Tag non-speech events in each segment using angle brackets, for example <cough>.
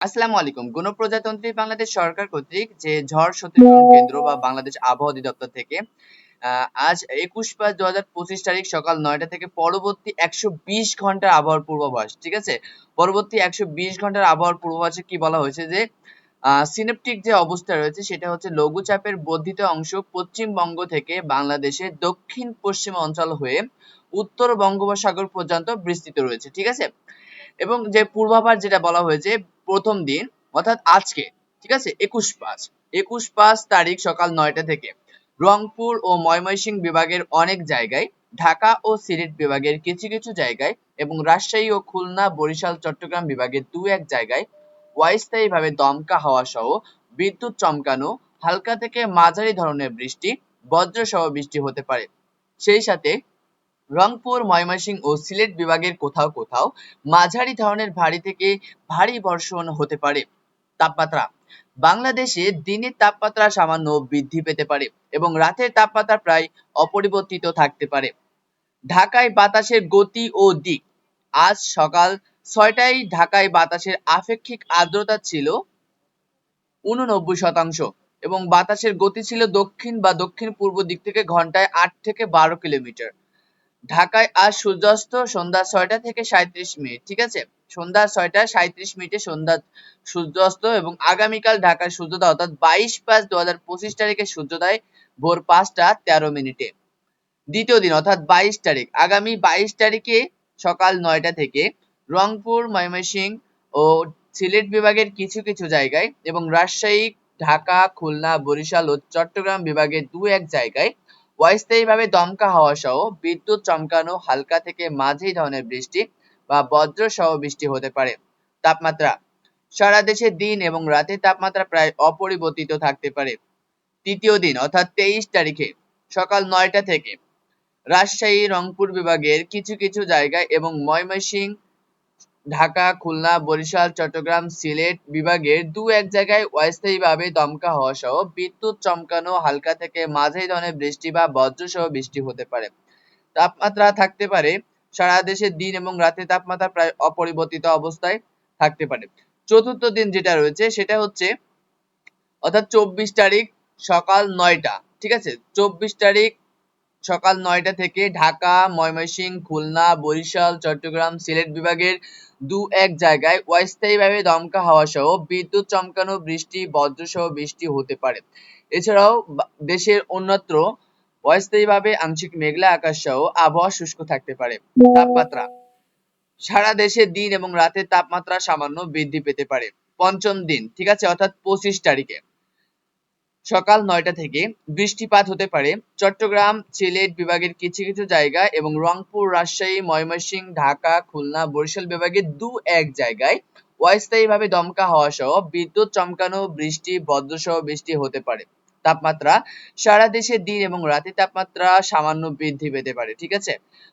আসসালামু আলাইকুম। গণপ্রজাতন্ত্রী বাংলাদেশ সরকার কর্তৃক যে ঝড় সতর্কীকরণ কেন্দ্র বা বাংলাদেশ আবহাওয়া অধিদপ্তর থেকে আজ একুশ পাঁচ দু হাজার পঁচিশ তারিখ সকাল নয়টা থেকে পরবর্তী একশো বিশ ঘণ্টার আবহাওয়ার পূর্বাভাস, ঠিক আছে? পরবর্তী একশো বিশ ঘণ্টার আবহাওয়ার পূর্বাভাসে কি বলা হয়েছে যে সিনেপটিক যে অবস্থা রয়েছে সেটা হচ্ছে লঘুচাপের বর্ধিত অংশ পশ্চিমবঙ্গ থেকে বাংলাদেশের দক্ষিণ পশ্চিম অঞ্চল হয়ে উত্তর বঙ্গোপসাগর পর্যন্ত বিস্তৃত রয়েছে, ঠিক আছে? এবং যে পূর্বাভাস যেটা বলা হয়েছে প্রথম দিন, অর্থাৎ আজকে, ঠিক আছে? একুশ পাঁচ। একুশ পাঁচ তারিখ সকাল নয়টা থেকে রংপুর ও ময়মনসিংহ বিভাগের অনেক জায়গায়, ঢাকা ও সিলেট বিভাগের কিছু কিছু জায়গায় এবং রাজশাহী ও খুলনা, বরিশাল, চট্টগ্রাম বিভাগের দু এক জায়গায় অস্থায়ীভাবে দমকা হাওয়া সহ বিদ্যুৎ চমকানো, হালকা থেকে মাঝারি ধরনের বৃষ্টি, বজ্রসহ বৃষ্টি হতে পারে। সেই সাথে রংপুর ময়মনসিংহ ও সিলেট বিভাগের কোথাও কোথাও মাঝারি ধরনের ভারী থেকে ভারী বর্ষণ হতে পারে। তাপমাত্রা, বাংলাদেশে দিনের তাপমাত্রা সামান্য বৃদ্ধি পেতে পারে এবং রাতের তাপমাত্রা প্রায় অপরিবর্তিত থাকতে পারে। ঢাকায় বাতাসের গতি ও দিক, আজ সকাল ছয়টায় ঢাকায় বাতাসের আপেক্ষিক আর্দ্রতা ছিল উননব্বই শতাংশ এবং বাতাসের গতি ছিল দক্ষিণ বা দক্ষিণ পূর্ব দিক থেকে ঘন্টায় আট থেকে বারো কিলোমিটার। ঢাকায় আজ সূর্যাস্ত সন্ধ্যা ছয়টা থেকে সাঁইত্রিশ মিনিট, ঠিক আছে? সন্ধ্যা ছয়টা, সাঁইত্রিশ মিনিটে সন্ধ্যা সূর্যাস্ত এবং আগামীকাল ঢাকার সূর্যোদয়, অর্থাৎ বাইশ পাঁচ দু হাজার পঁচিশ তারিখে সূর্যোদয়, ভোর পাঁচটা তেরো মিনিটে। দ্বিতীয় দিন, অর্থাৎ বাইশ তারিখ, আগামী বাইশ তারিখে সকাল নয়টা থেকে রংপুর, ময়মনসিংহ ও সিলেট বিভাগের কিছু কিছু জায়গায় এবং রাজশাহী, ঢাকা, খুলনা, বরিশাল ও চট্টগ্রাম বিভাগের দু এক জায়গায় অস্থায়ীভাবে দমকা হাওয়া সহ বিদ্যুৎ চমকানো হালকা থেকে মাঝারি ধরনের বৃষ্টি বা বজ্র সহ বৃষ্টি হতে পারে। তাপমাত্রা সারা দেশে দিন এবং রাতের তাপমাত্রা প্রায় অপরিবর্তিত থাকতে পারে। তৃতীয় দিন, অর্থাৎ তেইশ তারিখে সকাল নয়টা থেকে রাজশাহী, রংপুর বিভাগের কিছু কিছু জায়গায় এবং ময়মনসিংহ ঢাকা, খুলনা, বরিশাল, চট্টগ্রাম, সিলেট বিভাগের দু এক জায়গায় অস্থায়ীভাবে দমকা হওয়া সহ বিদ্যুৎ চমকানো হালকা থেকে মাঝারি ধরনের বৃষ্টি বা বজ্র সহ বৃষ্টি হতে পারে। তাপমাত্রা থাকতে পারে, সারা দেশে দিন এবং রাতের তাপমাত্রা প্রায় অপরিবর্তিত অবস্থায় থাকতে পারে। চতুর্থ দিন যেটা রয়েছে সেটা হচ্ছে, অর্থাৎ চব্বিশ তারিখ সকাল নয়টা, ঠিক আছে? চব্বিশ তারিখ সকাল নয়টা থেকে ঢাকা, ময়মনসিংহ, খুলনা, বরিশাল, চট্টগ্রাম, সিলেট বিভাগের দু এক জায়গায় অস্থায়ীভাবে দমকা হাওয়া সহ বিদ্যুৎ চমকানো বৃষ্টি, বজ্রসহ বৃষ্টি হতে পারে। এছাড়াও দেশের অন্যত্র অস্থায়ীভাবে আংশিক মেঘলা আকাশ সহ আবহাওয়া শুষ্ক থাকতে পারে। তাপমাত্রা, সারা দেশে দিন এবং রাতের তাপমাত্রা সামান্য বৃদ্ধি পেতে পারে। পঞ্চম দিন, ঠিক আছে? অর্থাৎ পঁচিশ তারিখে। সকাল নয়টা থেকে বৃষ্টিপাত হতে পারে। চট্টগ্রাম, সিলেট বিভাগের কিছু কিছু জায়গা এবং রংপুর, রাজশাহী, ময়মনসিংহ, ঢাকা, খুলনা, বরিশাল বিভাগের দু এক জায়গায় অস্থায়ীভাবে দমকা হওয়া সহ বিদ্যুৎ চমকানো বৃষ্টি, বজ্রসহ বৃষ্টি হতে পারে। তাপমাত্রা সারা দেশে দিন এবং রাতের তাপমাত্রা সামান্য বৃদ্ধি পেতে পারে, ঠিক আছে?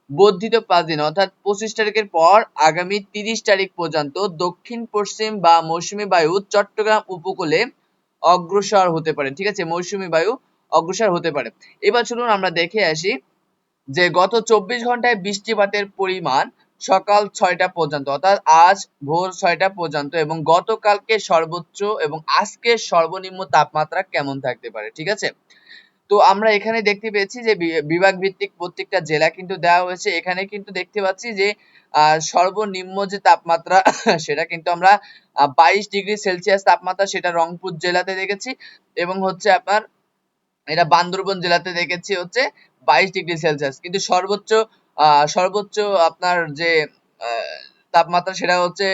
বর্ধিত পাঁচ দিন, অর্থাৎ পঁচিশ তারিখের পর আগামী তিরিশ তারিখ পর্যন্ত দক্ষিণ পশ্চিম বা মৌসুমী বায়ু চট্টগ্রাম উপকূলে অগ্রসর হতে পারে। ঠিক আছে? মৌসুমী বায়ু অগ্রসর হতে পারে। এবার চলুন আমরা দেখে আসি যে গত চব্বিশ ঘন্টায় বৃষ্টিপাতের পরিমাণ সকাল ছয়টা পর্যন্ত, অর্থাৎ আজ ভোর ছয়টা পর্যন্ত এবং গতকালকে সর্বোচ্চ এবং আজকে সর্বনিম্ন তাপমাত্রা কেমন থাকতে পারে? ঠিক আছে? তো আমরা এখানে দেখতে পেয়েছি যে বিভাগ ভিত্তিক প্রত্যেকটা জেলা কিন্তু দেওয়া হয়েছে। এখানে কিন্তু দেখতে পাচ্ছি যে সর্বনিম্ন যে তাপমাত্রা, <laughs> সেটা কিন্তু আমরা বাইশ ডিগ্রি সেলসিয়াস তাপমাত্রা সেটা রংপুর জেলাতে দেখেছি এবং হচ্ছে আপনার, এটা বান্দরবন জেলাতে দেখেছি হচ্ছে বাইশ ডিগ্রি সেলসিয়াস। কিন্তু সর্বোচ্চ সর্বোচ্চ আপনার যে তাপমাত্রা সেটা হচ্ছে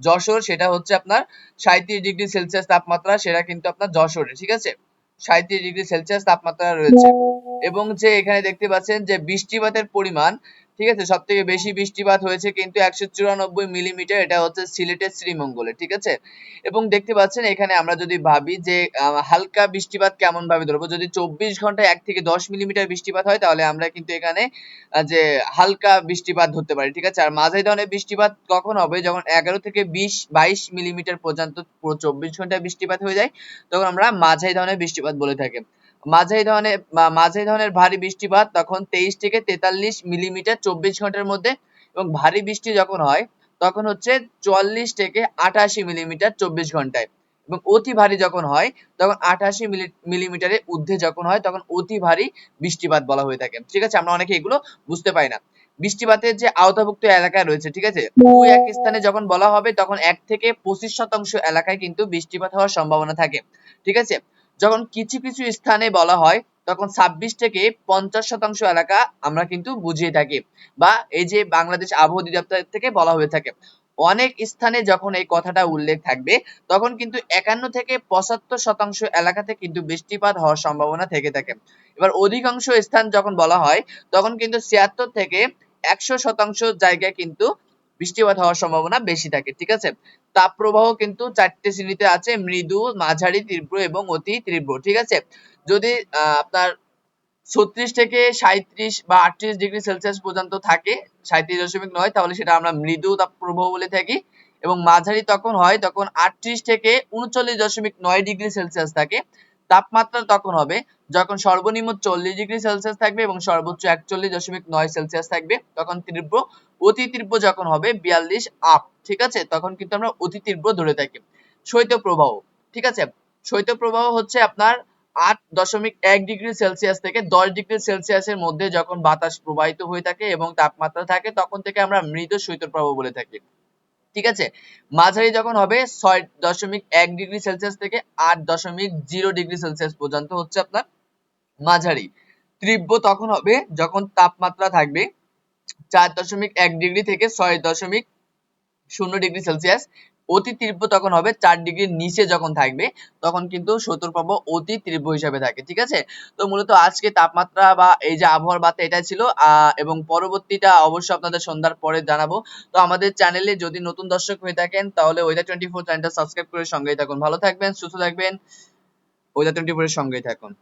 যশোর, সেটা হচ্ছে আপনার সাঁইত্রিশ ডিগ্রি সেলসিয়াস তাপমাত্রা, সেটা কিন্তু আপনার যশোরে, ঠিক আছে? সাঁইত্রিশ ডিগ্রি সেলসিয়াস তাপমাত্রা রয়েছে। এবং যে এখানে দেখতে পাচ্ছেন যে বৃষ্টিপাতের পরিমাণ ঠিক আছে সব থেকে বেশি বৃষ্টিপাত হয়েছে কিন্তু একশো চুরানব্বই মিলিমিটার, এটা হচ্ছে সিলেটের শ্রীমঙ্গলে, ঠিক আছে? এবং দেখতে পাচ্ছেন এখানে আমরা যদি ভাবি যে হালকা বৃষ্টিপাত কেমন ভাবে ধরবো, যদি চব্বিশ ঘন্টায় এক থেকে দশ মিলিমিটার বৃষ্টিপাত হয়, তাহলে আমরা কিন্তু এখানে যে হালকা বৃষ্টিপাত ধরতে পারি, ঠিক আছে? আর মাঝারি ধরনের বৃষ্টিপাত কখন হবে? যখন এগারো থেকে বিশ, বাইশ মিলিমিটার পর্যন্ত পুরো চব্বিশ ঘন্টায় বৃষ্টিপাত হয়ে যায়, তখন আমরা মাঝারি ধরনের বৃষ্টিপাত বলে থাকি। মাঝারি ধরনের মাঝারি ধরনের ভারী বৃষ্টিপাত তখন তেইশ থেকে তেতাল্লিশ মিলিমিটার চব্বিশ ঘণ্টার মধ্যে এবং ভারী বৃষ্টি যখন হয় তখন হচ্ছে চুয়াল্লিশ থেকে আটাশি মিলিমিটার চব্বিশ ঘন্টায়। এবং অতি ভারী যখন হয় তখন আঠাশি মিলিমিটারের ঊর্ধ্বে যখন হয় তখন অতি ভারী বৃষ্টিপাত বলা হয়ে থাকে। ঠিক আছে? আমরা অনেকে এগুলো বুঝতে পারি না। বৃষ্টিপাতের যে আওতাভুক্ত এলাকা রয়েছে ঠিক আছে? ওই এক স্থানে যখন বলা হবে তখন এক থেকে পঁচিশ শতাংশ এলাকায় কিন্তু বৃষ্টিপাত হওয়ার সম্ভাবনা থাকে। ঠিক আছে? যখন কিছু কিছু স্থানে বলা হয়, তখন ছাব্বিশ থেকে পঞ্চাশ শতাংশ এলাকা আমরা কিন্তু বুঝিয়ে থাকি বা এই যে বাংলাদেশ আবহাওয়া অধিদপ্তর থেকে বলা হয়ে থাকে। অনেক স্থানে যখন এই কথাটা উল্লেখ থাকবে, তখন কিন্তু একান্ন থেকে পঁচাত্তর শতাংশ এলাকাতে কিন্তু বৃষ্টিপাত হওয়ার সম্ভাবনা থেকে থাকে। এবার অধিকাংশ স্থান যখন বলা হয়, তখন কিন্তু ছিয়াত্তর থেকে একশো শতাংশ জায়গায় কিন্তু বৃষ্টিপাত হওয়ার সম্ভাবনা বেশি থাকে, ঠিক আছে? তাপ প্রবাহ কিন্তু চারটে শ্রেণীতে আছে, মৃদু, মাঝারি, তীব্র এবং অতি তীব্র, ঠিক আছে? যদি আপনার ছত্রিশ থেকে সাঁত্রিশ বা আটত্রিশ ডিগ্রি সেলসিয়াস পর্যন্ত থাকে সাঁত্রিশ দশমিক নয়, তাহলে সেটা আমরা মৃদু তাপ প্রবাহ বলে থাকি এবং মাঝারি তখন হয় তখন আটত্রিশ থেকে উনচল্লিশ দশমিক নয় ডিগ্রি সেলসিয়াস থাকে, তাপমাত্রা তখন হবে যখন সর্বনিম্ন চল্লিশ ডিগ্রি সেলসিয়াস থাকবে এবং সর্বোচ্চ একচল্লিশ দশমিক নয় সেলসিয়াস থাকবে, তখন তীব্র অতি তীব্র যখন হবে বিয়াল্লিশ আপ, ঠিক আছে? তখন কিন্তু আমরা অতি তীব্র ধরে থাকি। শৈত্য প্রবাহ ঠিক আছে? শৈত্য প্রবাহ হচ্ছে আপনার আট দশমিক এক ডিগ্রি সেলসিয়াস থেকে দশ ডিগ্রি সেলসিয়াসের মধ্যে যখন বাতাস প্রবাহিত হয়ে থাকে এবং তাপমাত্রা থাকে, তখন থেকে আমরা মৃত শৈত্যপ্রবাহ বলে থাকি। ঠিক আছে? মাঝারি যখন হবে, ছয় দশমিক এক ডিগ্রি সেলসিয়াস থেকে আট দশমিক জিরো ডিগ্রি সেলসিয়াস পর্যন্ত হচ্ছে আপনার মাঝারি। তীব্র তখন হবে যখন তাপমাত্রা থাকবে চার দশমিক এক ডিগ্রি থেকে ছয় দশমিক শূন্য ডিগ্রি সেলসিয়াস। অতি তীব্র তখন হবে চার ডিগ্রির নিচে যখন থাকবে, তখন কিন্তু শৈত্যপ্রবাহ অতি তীব্র হিসাবে থাকে, ঠিক আছে? তো মূলত আজকে তাপমাত্রা বা এই যে আবহাওয়ার বার্তা এটা ছিল এবং পরবর্তীটা অবশ্যই আপনাদের সন্ধ্যার পরে জানাব। তো আমাদের চ্যানেলে যদি নতুন দর্শক হয়ে থাকেন, তাহলে ওয়েদার টোয়েন্টি ফোর চ্যানেলটা সাবস্ক্রাইব করে সঙ্গেই থাকুন। ভালো থাকবেন, সুস্থ থাকবেন ওয়েদার টোয়েন্টি ফোর এর সঙ্গেই থাকুন।